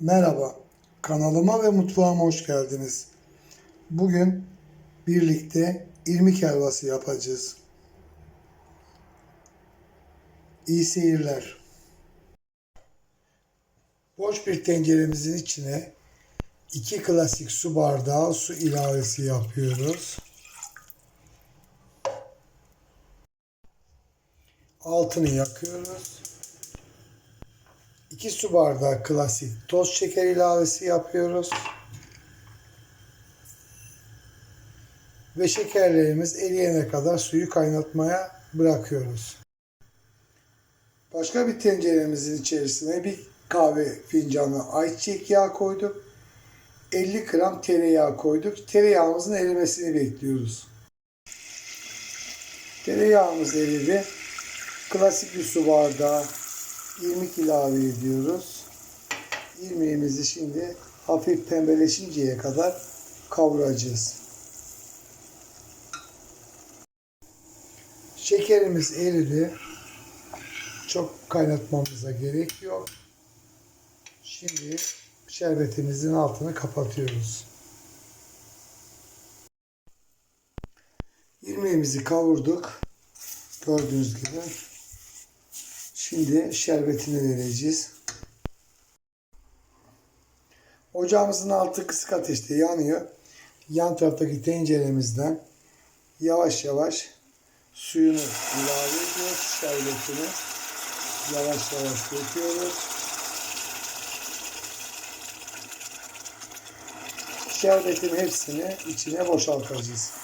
Merhaba, kanalıma ve mutfağıma hoş geldiniz. Bugün birlikte irmik helvası yapacağız. İyi seyirler. Boş bir tenceremizin içine 2 klasik su bardağı su ilavesi yapıyoruz. Altını yakıyoruz. 2 su bardağı klasik toz şeker ilavesi yapıyoruz. Ve şekerlerimiz eriyene kadar suyu kaynatmaya bırakıyoruz. Başka bir tenceremizin içerisine bir kahve fincanı ayçiçek yağı koyduk. 50 gram tereyağı koyduk. Tereyağımızın erimesini bekliyoruz. Tereyağımız eridi. Klasik bir su bardağı irmik ilave ediyoruz. İrmiğimizi şimdi hafif pembeleşinceye kadar kavuracağız. Şekerimiz eridi. Çok kaynatmamıza gerek yok. Şimdi şerbetimizin altını kapatıyoruz. İrmiğimizi kavurduk. Gördüğünüz gibi. Şimdi şerbetini vereceğiz. Ocağımızın altı kısık ateşte yanıyor. Yan taraftaki tenceremizden yavaş yavaş suyunu ilave ediyoruz. Şerbetini yavaş yavaş döküyoruz. Şerbetin hepsini içine boşaltacağız.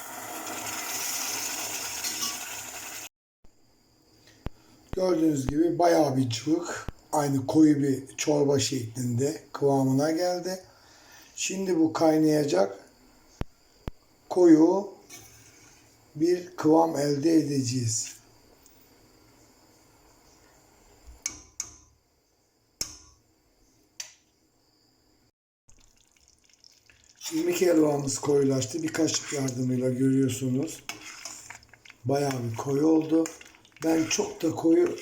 Gördüğünüz gibi bayağı bir cıvık. Aynı koyu bir çorba şeklinde kıvamına geldi. Şimdi bu kaynayacak koyu bir kıvam elde edeceğiz. İrmik helvamız koyulaştı. Bir kaşık yardımıyla görüyorsunuz. Bayağı bir koyu oldu. Ben çok da koyu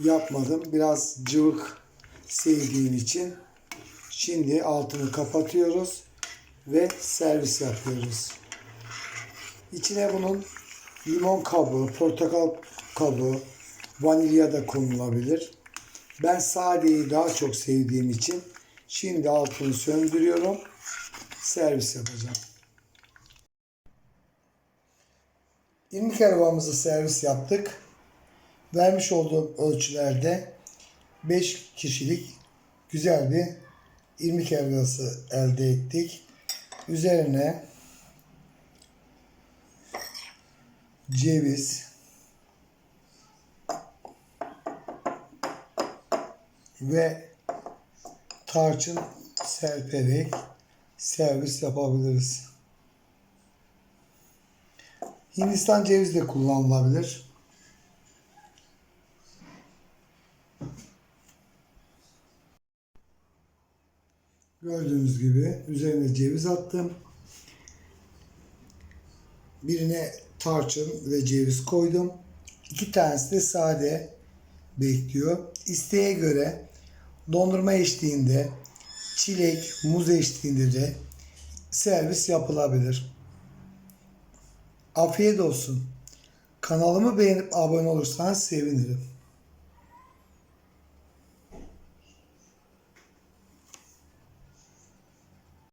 yapmadım. Biraz cıvık sevdiğim için. Şimdi altını kapatıyoruz ve servis yapıyoruz. İçine bunun limon kabuğu, portakal kabuğu, vanilya da konulabilir. Ben sadeyi daha çok sevdiğim için şimdi altını söndürüyorum. Servis yapacağım. İrmik helvamızı servis yaptık. Vermiş olduğum ölçülerde 5 kişilik güzel bir irmik helvası elde ettik. Üzerine ceviz ve tarçın serperek servis yapabiliriz. Hindistan cevizi de kullanılabilir. Gördüğünüz gibi üzerine ceviz attım. Birine tarçın ve ceviz koydum. İki tanesi de sade bekliyor. İsteğe göre dondurma eşliğinde, çilek, muz eşliğinde de servis yapılabilir. Afiyet olsun. Kanalımı beğenip abone olursanız sevinirim.